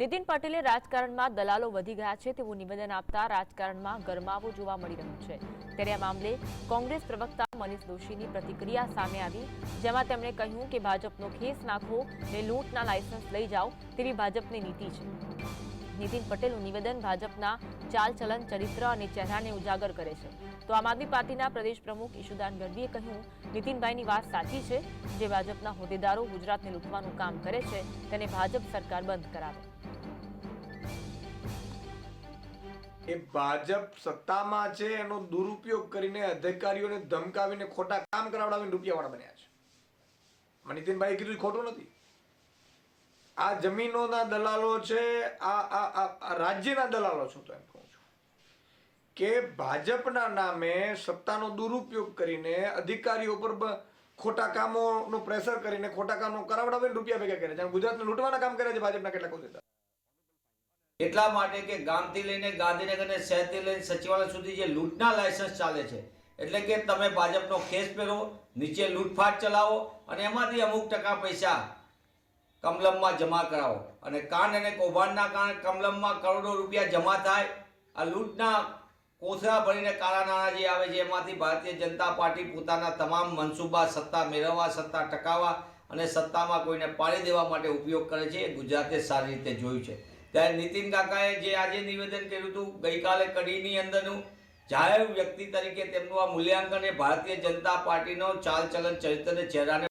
નીતિન પટેલે રાજકારણમાં દલાલો વધી ગયા છે તેવું નિવેદન આપતા રાજકારણમાં ગરમાવો જોવા મળી રહ્યો છે. ત્યારે આ મામલે કોંગ્રેસ પ્રવક્તા મનીષ દોશીની પ્રતિક્રિયા સામે આવી, જેમાં તેમણે કહ્યું કે ભાજપનો ખેસ નાખો ને લૂંટના લાયસન્સ લઈ જાઓ તેવી ભાજપની નીતિ છે. નીતિન પટેલનું નિવેદન ભાજપના ચાલચલન ચરિત્ર અને ચહેરાને ઉજાગર કરે છે. તો આમ આદમી પાર્ટીના પ્રદેશ પ્રમુખ ઈશુદાન ગઢવીએ કહ્યું, નીતિનભાઈની વાત સાચી છે, જે ભાજપના હોદ્દેદારો ગુજરાતને લૂંટવાનું કામ કરે છે, તેને ભાજપ સરકાર બંધ કરાવે. એ ભાજપ સત્તામાં છે, એનો દુરુપયોગ કરીને અધિકારીઓને ધમકાવીને ખોટા કામ કરાવડાવીને રૂપિયાવાળા બન્યા છે. મને નીતિનભાઈ કીધું ખોટું નથી. આ જમીનોના દલાલો છે, આ આ રાજ્યના દલાલો છું તો એમ કહું છું કે ભાજપના નામે સત્તાનો દુરુપયોગ કરીને અધિકારીઓ પર ખોટા કામોનું પ્રેશર કરીને ખોટા કામો કરાવડાવીને રૂપિયા ભેગા કરે છે. ગુજરાતને લૂંટવાના કામ કરે છે ભાજપના કેટલાક હોદ્દેદાર. એટલા માટે કે ગામથી લઈને ગાંધીનગરને શહેરથી લઈને સચિવાલય સુધી જે લૂંટના લાયસન્સ ચાલે છે, એટલે કે તમે ભાજપનો ખેસ પહેરો, નીચે લૂંટફાટ ચલાવો અને એમાંથી અમુક ટકા પૈસા કમલમમાં જમા કરાવો. અને કાન અને કૌભાંડના કારણે કમલમમાં કરોડો રૂપિયા જમા થાય. આ લૂંટના કોથળા ભરીને કાળા નાણાં જે આવે છે, એમાંથી ભારતીય જનતા પાર્ટી પોતાના તમામ મનસૂબા સત્તા મેળવવા, સત્તા ટકાવવા અને સત્તામાં કોઈને પાડી દેવા માટે ઉપયોગ કરે છે, એ ગુજરાતે સારી રીતે જોયું છે. ત્યારે નીતિન કાકાએ જે આજે નિવેદન કર્યું હતું, ગઈકાલે કડીની અંદરનું જાહેર વ્યક્તિ તરીકે તેમનું આ મૂલ્યાંકન એ ભારતીય જનતા પાર્ટીનો ચાલચલન ચરિત્ર ચહેરાને